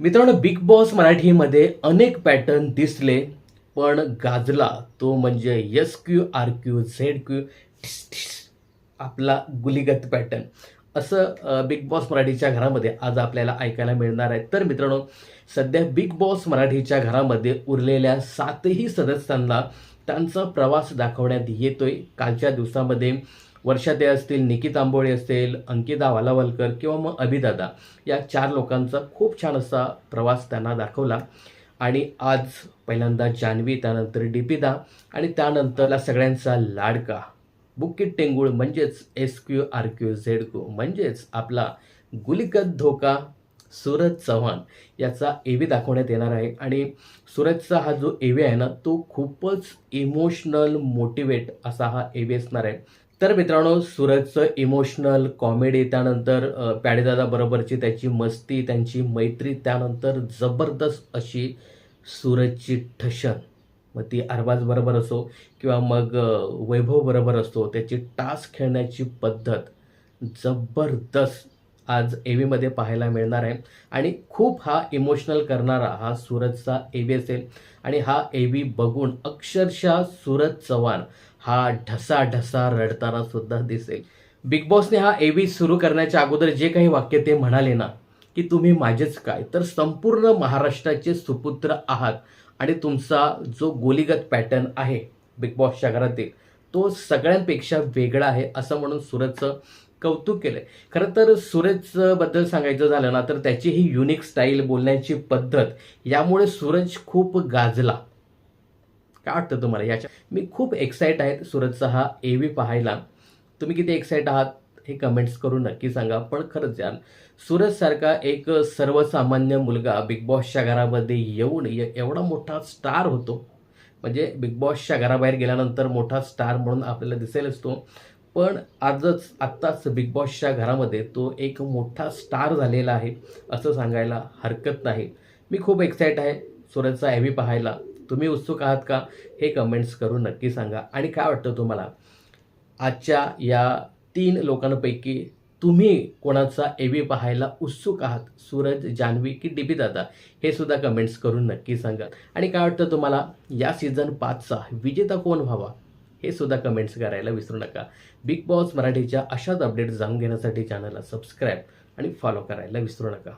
मित्रांनो big boss मराठीमध्ये अनेक पॅटर्न दिसले पण गाजला तो म्हणजे S Q R Q Z Q आपला गुलिगत पॅटर्न असं बिग बॉस मराठीच्या घरामध्ये आज आपल्याला ऐकायला मिळणार आहे. तर मित्रांनो सध्या बिग बॉस मराठीच्या घरामध्ये उरलेल्या सातही सदस्यांना त्यांचा प्रवास दाखवण्यात येतोय. कालच्या दिवसामध्ये वर्षा ते असतील निकित आंबोळे असतील अंकिता वालावलकर किंवा मग अभिदादा या चार लोकांचा खूप छान असा प्रवास त्यांना दाखवला. आणि आज पहिल्यांदा जान्हवी त्यानंतर डिपिदा आणि त्यानंतरला सगळ्यांचा लाडका. बुकिट टेंगुळ म्हणजेच S Q R Q Z Q म्हणजेच आपला गुलिकत धोका सूरज चव्हाण याचा एव्ही दाखवण्यात येणार आहे. आणि सूरजचा हा जो एव्ही आहे ना तो खूपच इमोशनल मोटिवेट असा हा एव्ही असणार आहे. तर मित्रांनो सूरजचं इमोशनल कॉमेडी त्यानंतर अ, प्याडेदादा बरोबरची त्याची मस्ती त्यांची मैत्री त्यानंतर जबरदस्त अशी सूरजची ठशन मग ती अरबाज बरोबर असो किंवा मग वैभव बरोबर असतो त्याची टास्क खेळण्याची पद्धत जबरदस्त आज ए व्हीमध्ये पाहायला मिळणार आहे. आणि खूप हा इमोशनल करणारा हा सूरजचा एव्ही असेल. आणि हा ए व्ही बघून अक्षरशः सूरज चव्हाण हा ढसा ढसा रडताना सुद्धा दिसेल. बिग बॉसने हा एव्ही सुरू करण्याच्या अगोदर जे काही वाक्य ते म्हणाले ना की तुम्ही माझेच काय? तर संपूर्ण महाराष्ट्राचे सुपुत्र आहात आणि तुमचा जो गोलीगत पॅटर्न आहे बिग बॉसच्या घरातील तो सगळ्यांपेक्षा वेगळा आहे असं म्हणून सूरजचं कौतुक केलंय. खरं तर सूरजबद्दल सांगायचं झालं ना तर त्याची ही युनिक स्टाईल बोलण्याची पद्धत यामुळे सूरज खूप गाजला. काय वाटतं तुम्हाला? याच्या मी खूप एक्साईट आहे सूरजचा हा एव्ही पाहायला. तुम्ही किती एक्साइट आहात हे कमेंट्स करून नक्की सांगा. पण खरंच यार सूरजसारखा एक सर्वसामान्य मुलगा बिग बॉसच्या घरामध्ये येऊन एवढा मोठा स्टार होतो. म्हणजे बिग बॉसच्या घराबाहेर गेल्यानंतर मोठा स्टार म्हणून आपल्याला दिसेलच तो पण आजच आत्ताच बिग बॉसच्या घरामध्ये तो एक मोठा स्टार झालेला आहे असं सांगायला हरकत नाही. मी खूप एक्साईट आहे सूरजचा एव्ही पाहायला. तुम्ही उत्सुक आहात का? हे कमेंट्स करून नक्की सांगा. आणि काय वाटतं तुम्हाला? आजच्या या तीन लोकांपैकी तुम्ही कोणाचा एवी पाहायला उत्सुक आहात? सूरज जान्हवी की डिबी दादा? हे सुद्धा कमेंट्स करून नक्की सांगा. आणि काय वाटतं तुम्हाला? या सीझन पाचचा विजेता कोण व्हावा? हे सुद्धा कमेंट्स करायला विसरू नका. बिग बॉस मराठीच्या अशाच अपडेट्स जाणून घेण्यासाठी चॅनलला सबस्क्राईब आणि फॉलो करायला विसरू नका.